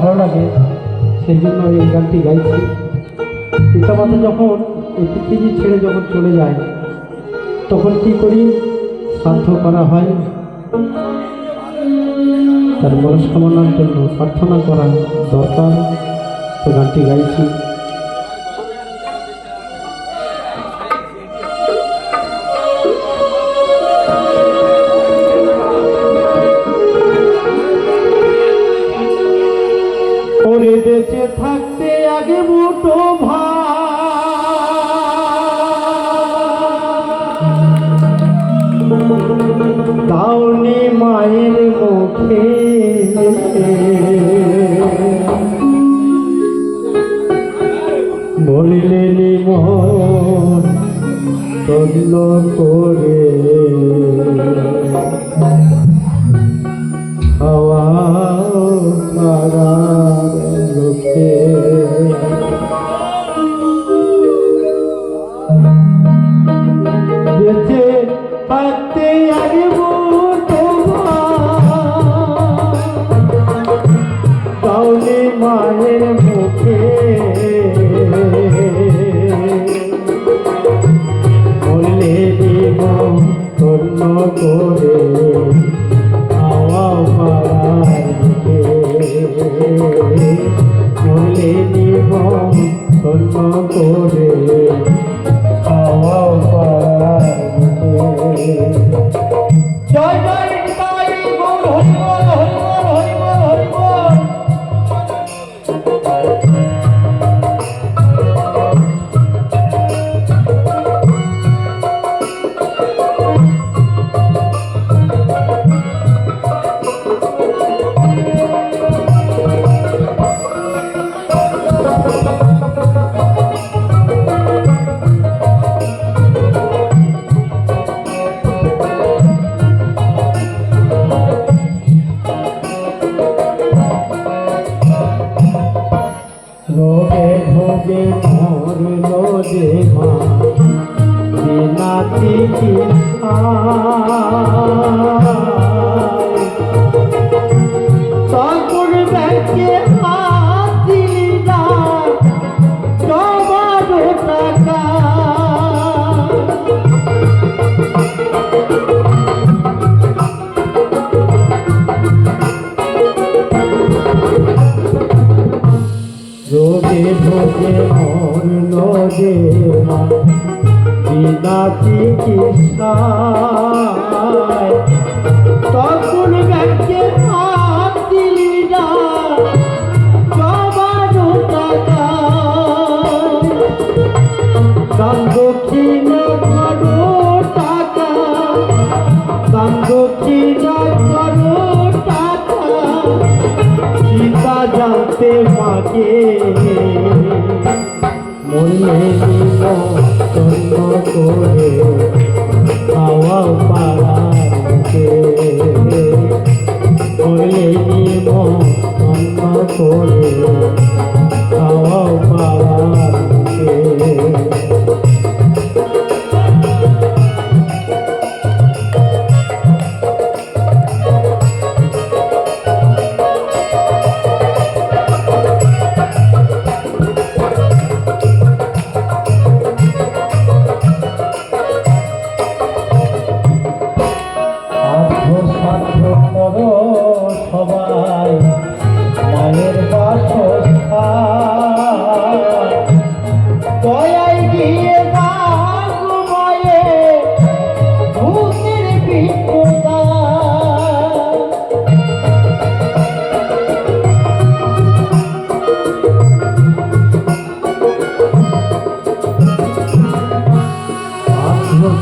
ভালো লাগে, সেই জন্য আমি এই গানটি গাইছি। পিতামাতা যখন এই পৃথিবী ছেড়ে যখন চলে যায়, তখন কি করি? শ্রাদ্ধ করা হয়। তার মনস্কামনার জন্য প্রার্থনা করা দরকার। তো গানটি গাইছি। মুঠো দাউনি মায়ের মুখে। বলিলেন মন তন্ন করে মরল যে মা বিনা তখন বিনা চিকিৎসায়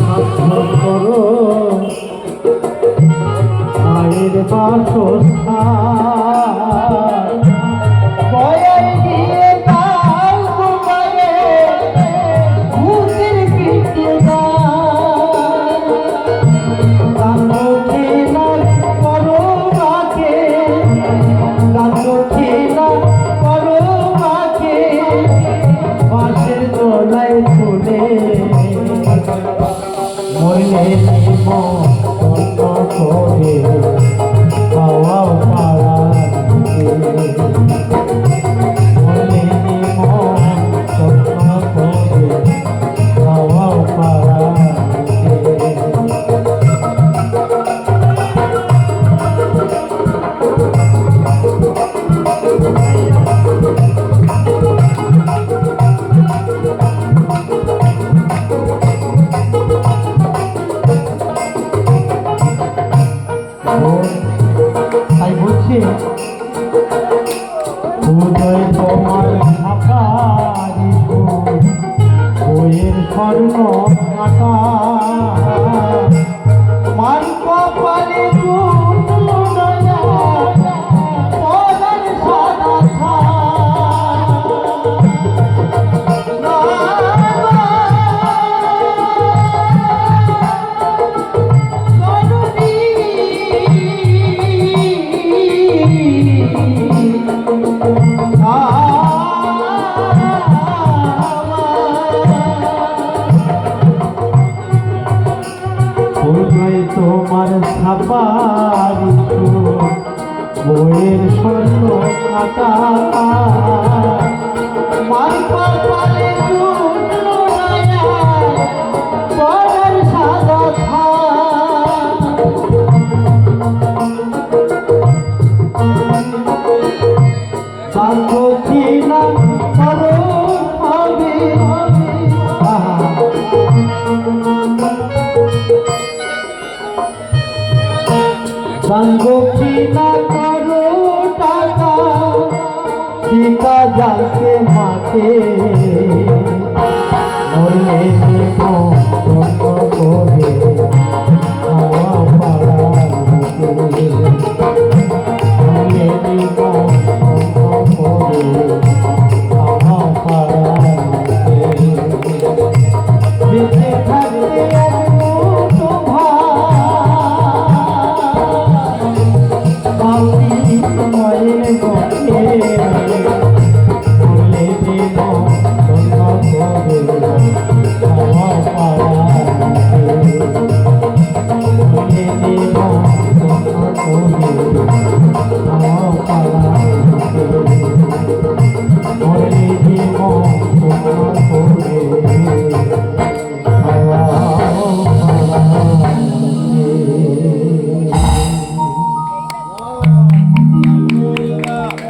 সাধ্য করো মায়ের বাসস্থান। মনে নিব তন্ন করে হাওয়া পাড়ার বইয়ের মাতা। কাটা তোমার সাপারি বইয়ের স্বর্ণ কাটা দক্ষিণা করো টাকা। টিকা যাকে মাকে মরলে তো